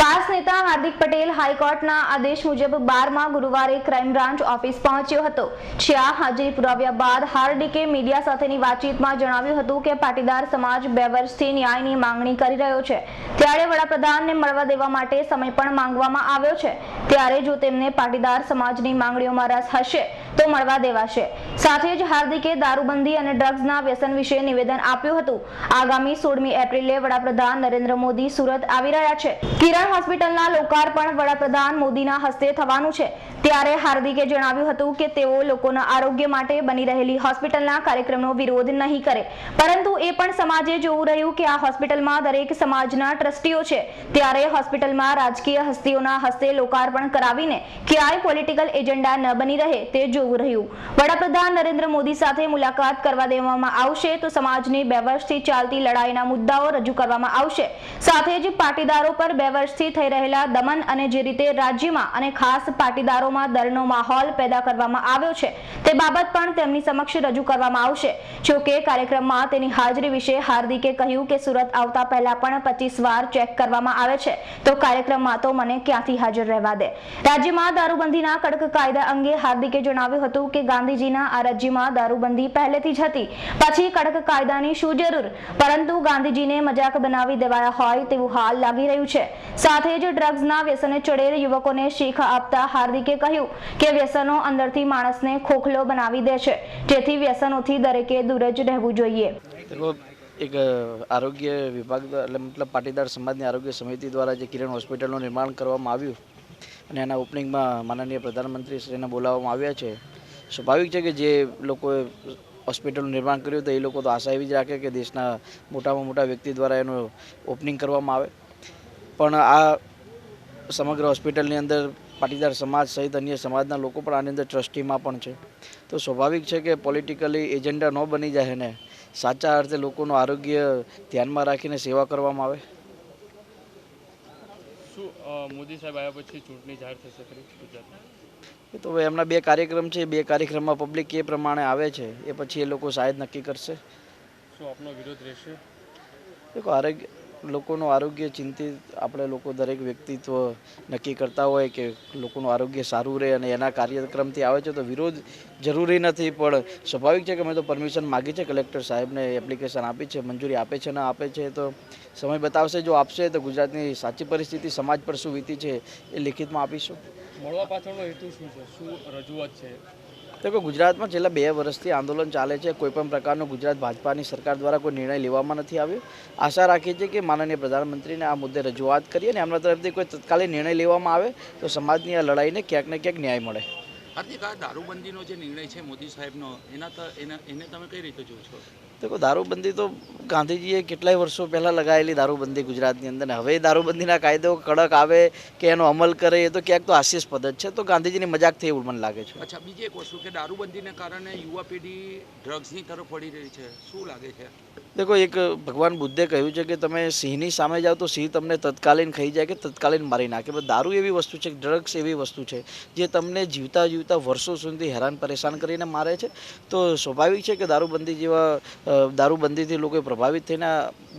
Pass નેતા હાર્દિક પટેલ હાઈકોર્ટના આદેશ મુજબ બારમાં ગુરુવારે ક્રાઇમ બ્રાન્ચ ઓફિસ પહોંચ્યો હતો. જ્યાં હાજરી પુરાવ્યા બાદ હાર્દિકે મીડિયા સાથેની વાતચીતમાં જણાવ્યું હતું કે પાટીદાર સમાજ બે વર્ષથી ન્યાયની માંગણી કરી રહ્યો છે. ત્યારે વડાપ્રધાનને મળવા દેવા માટે સમય પણ માંગવામાં આવ્યો છે. ત્યારે જો તેમને પાટીદાર સમાજની માંગણીઓમાં રસ હશે તો મળવા દેવાશે. સાથે જ હાર્દિકે દારૂબંધી અને ડ્રગ્સના વ્યસન વિશે નિવેદન આપ્યું હતું. આગામી સોળમી એપ્રિલે વડાપ્રધાન નરેન્દ્ર મોદી સુરત આવી રહ્યા છે. કિરણ હોસ્પિટલના લોકાર્પણ વડાપ્રધાન મોદીના હસ્તે થવાનું છે. ત્યારે હાર્દિકે જણાવ્યું હતું કે તેઓ લોકોના આરોગ્ય માટે બની રહેલી હોસ્પિટલના કાર્યક્રમનો વિરોધ નહીં કરે. પરંતુ એ પણ સમાજે જોવું રહ્યું કે આ હોસ્પિટલમાં દરેક સમાજના ટ્રસ્ટીઓ છે. ત્યારે હોસ્પિટલમાં રાજકીય હસ્તીઓના હસ્તે લોકાર્પણ કરાવીને ક્યાંય પોલિટિકલ એજન્ડા ન બની રહે તે જોવું રહ્યું. વડાપ્રધાન નરેન્દ્ર મોદી સાથે મુલાકાત કરવા દેવામાં આવશે તો સમાજની બે વર્ષથી ચાલતી લડાઈના મુદ્દાઓ રજૂ કરવામાં આવશે. સાથે જ પાટીદારો પર બે વર્ષથી થઈ રહેલા દમન અને જે રીતે રાજ્યમાં અને ખાસ પાટીદારોમાં દરનો માહોલ પેદા કરવામાં આવ્યો છે, તે બાબત પણ તેમની સમક્ષ રજૂ કરવામાં આવશે. જોકે કાર્યક્રમમાં તેની હાજરી વિશે હાર્દિકે કહ્યું કે સુરત આવતા પહેલા પણ પચીસ વાર ચેક કરવામાં આવે છે. તો કાર્યક્રમમાં તો મને ક્યાંથી હાજર રહેવા દે? રાજ્યમાં દારૂબંધીના કડક કાયદા અંગે હાર્દિકે જણાવ્યું આવ્યું હતું કે ગાંધીજીના આ રાજ્યમાં દારૂબંધી પહેલેથી જ હતી. પછી કડક કાયદાની શું જરૂર? પરંતુ ગાંધીજીને મજાક બનાવી દેવાયા હોય તેવું હાલ લાગી રહ્યું છે. સાથે જ ડ્રગ્સના વ્યસને ચડેલ યુવકોને શીખ આપતા હાર્દિકે કહ્યું કે વ્યસનો અંદરથી માણસને ખોખલો બનાવી દે છે. જેથી વ્યસનોથી દરેકે દૂર જ રહેવું જોઈએ. એક આરોગ્ય વિભાગ, એટલે મતલબ પાટીદાર સમાજની આરોગ્ય સમિતિ દ્વારા જે કિરણ હોસ્પિટલનું નિર્માણ કરવામાં આવ્યું અને એના ઓપનિંગમાં માનનીય પ્રધાનમંત્રી શ્રીને બોલાવવામાં આવ્યા છે. સ્વાભાવિક છે કે જે લોકોએ હોસ્પિટલનું નિર્માણ કર્યું તો એ લોકો તો આશા એવી જ રાખે કે દેશના મોટામાં મોટા વ્યક્તિ દ્વારા એનું ઓપનિંગ કરવામાં આવે. પણ આ સમગ્ર હોસ્પિટલની અંદર પાટીદાર સમાજ સહિત અન્ય સમાજના લોકો પણ આની અંદર ટ્રસ્ટીમાં પણ છે. તો સ્વાભાવિક છે કે પોલિટિકલી એજન્ડા ન બની જાય ને સાચા અર્થે લોકોનું આરોગ્ય ધ્યાનમાં રાખીને સેવા કરવામાં આવે. શું મોદી સાહેબ આવ્યા પછી ચૂંટણી જાહેર થશે ખરી ગુજરાતમાં? એ તો હવે એમના બે કાર્યક્રમ છે બે કાર્યક્રમમાં પબ્લિક એ પ્રમાણે આવે છે એ પછી એ લોકો શાયદ નક્કી કરશે. શું આપનો વિરોધ રહેશે? દેખો આરોગ્ય લોકોનું આરોગ્ય ચિંતિત આપણે લોકો દરેક વ્યક્તિત્વ નક્કી કરતા હોય કે લોકોનું આરોગ્ય સારું રહે અને એના કાર્યક્રમથી આવે છે તો વિરોધ જરૂરી નથી, પણ સ્વાભાવિક છે કે મેં તો પરમિશન માગી છે, કલેક્ટર સાહેબને એપ્લિકેશન આપી છે, મંજૂરી આપે છે, ના આપે છે, તો સમય બતાવશે, જો આપશે તો ગુજરાતની સાચી પરિસ્થિતિ સમાજ પર શું વીતી છે એ લિખિતમાં આપીશું. મળવા પાછળનો હેતુ શું છે? શું રજૂઆત છે? તો ગુજરાતમાં છેલ્લા બે વર્ષથી આંદોલન ચાલે છે, કોઈ પણ પ્રકારનો ગુજરાત ભાજપાની સરકાર દ્વારા કોઈ નિર્ણય લેવામાં નથી આવ્યો. આશા રાખીએ છીએ કે માનનીય પ્રધાનમંત્રીને આ મુદ્દે રજૂઆત કરીએ અને એમના તરફથી કોઈ તત્કાલીન નિર્ણય લેવામાં આવે તો સમાજની આ લડાઈને ક્યાંક ને ક્યાંક ન્યાય મળે. હાર્દિક આ દારૂબંધીનો જે નિર્ણય છે મોદી સાહેબનો, એના એને તમે કઈ રીતે જોવો છો? દેખો દારૂબંધી તો ગાંધીજીએ કેટલાય વર્ષો પહેલાં લગાવેલી દારૂબંધી ગુજરાતની અંદર. હવે દારૂબંધીના કાયદો કડક આવે કે એનો અમલ કરે એ તો ક્યાંક તો હાસ્યાસ્પદ જ છે. તો ગાંધીજીની મજાક થઈ એવું મને લાગે છે. અચ્છા બીજી એક વસ્તુ કે દારૂબંધીને કારણે યુવા પેઢી ડ્રગ્સની તરફ વળી રહી છે. શું લાગે છે? દેખો એક ભગવાન બુદ્ધે કહ્યું છે કે તમે સિંહની સામે જાઓ તો સિંહ તમને તત્કાલીન ખાઈ જાય કે તત્કાલીન મારી નાખે. પણ દારૂ એવી વસ્તુ છે ડ્રગ્સ એવી વસ્તુ છે જે તમને જીવતા જીવતા વર્ષો સુધી હેરાન પરેશાન કરીને મારે છે. તો સ્વાભાવિક છે કે દારૂબંધી જેવા દારૂબંધીથી લોકો પ્રભાવિત થઈને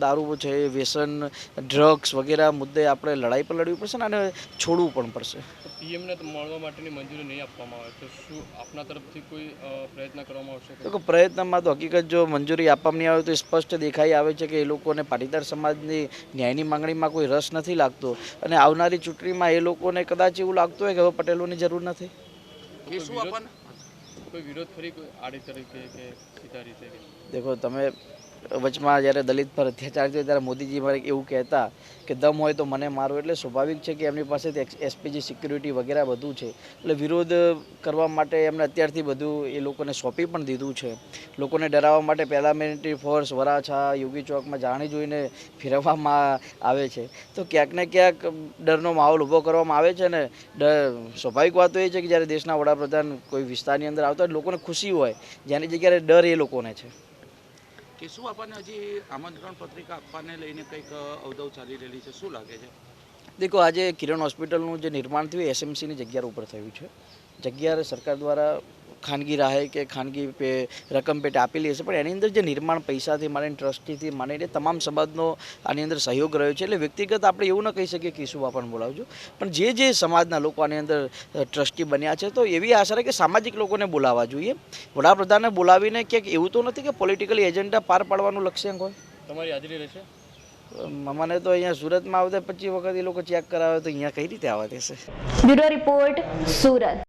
દારૂ છે વ્યસન ડ્રગ્સ વગેરે મુદ્દે આપણે લડાઈ પર લડવી પડશે ને અને છોડવું પણ પડશે? તો પીએમને મળવા માટેની મંજૂરી નહીં આપવામાં આવે. તો શું આપના તરફથી કોઈ પ્રયત્ન કરવામાં આવશે? તો પ્રયત્નમાં તો હકીકત જો મંજૂરી આપવામાં નહીં આવે તો સ્પષ્ટ દેખાઈ આવે છે કે એ લોકોને પાટીદાર સમાજની ન્યાયની માંગણીમાં કોઈ રસ નથી લાગતો. અને આવનારી ચૂંટણીમાં એ લોકોને કદાચ એવું લાગતું હોય કે હવે પટેલોની જરૂર નથી. કોઈ વિરોધ ફરી આડી તરીકે કે સીધા રીતે દેખો, તમે વચમાં જ્યારે દલિત પર અત્યાચાર થયો, ત્યારે મોદીજી મારે એવું કહેતા કે દમ હોય તો મને મારો. એટલે સ્વાભાવિક છે કે એમની પાસે એસપીજી સિક્યુરિટી વગેરે બધું છે. એટલે વિરોધ કરવા માટે એમને અત્યારથી બધું એ લોકોને સોંપી પણ દીધું છે. લોકોને ડરાવવા માટે પેરામિલિટરી ફોર્સ, વરાછા, યોગી ચોકમાં જાણી જોઈને ફેરવવામાં આવે છે. તો ક્યાંક ને ક્યાંક ડરનો માહોલ ઊભો કરવામાં આવે છે ને, ડર, સ્વાભાવિક વાત એ છે કે જ્યારે દેશના વડાપ્રધાન કોઈ વિસ્તારની અંદર આવતા હોય, લોકોને ખુશી હોય, જેની જગ્યાએ ડર એ લોકોને છે. કે શું આપણને હજી આમંત્રણ પત્રિકા આપવાને લઈને કંઈક અવદવ ચાલી રહેલી છે? શું લાગે છે? દેખો, આજે કિરણ હોસ્પિટલનું જે નિર્માણ થયું એસએમસીની જગ્યા ઉપર થયું છે. જગ્યા સરકાર દ્વારા ખાનગી રાહે કે ખાનગી પે રકમ પેટે આપેલી હશે પણ એની અંદર જે નિર્માણ પૈસાથી માંડીને ટ્રસ્ટીથી માંડીને તમામ સમાજનો આની અંદર સહયોગ રહ્યો છે. એટલે વ્યક્તિગત આપણે એવું ન કહી શકીએ કે ઈસુ બાપાને બોલાવજો. પણ જે જે સમાજના લોકો આની અંદર ટ્રસ્ટી બન્યા છે તો એવી આશા રહે કે સામાજિક લોકોને બોલાવવા જોઈએ. વડાપ્રધાનને બોલાવીને ક્યાંક એવું તો નથી કે પોલિટિકલી એજન્ડા પાર પાડવાનું લક્ષ્યાંક હોય? તમારી હાજરી રહેશે? મને તો અહીંયા સુરતમાં આવતા પચીસ વખત એ લોકો ચેક કરાવે તો અહીંયા કઈ રીતે આવવા દેશે? Bureau report Surat.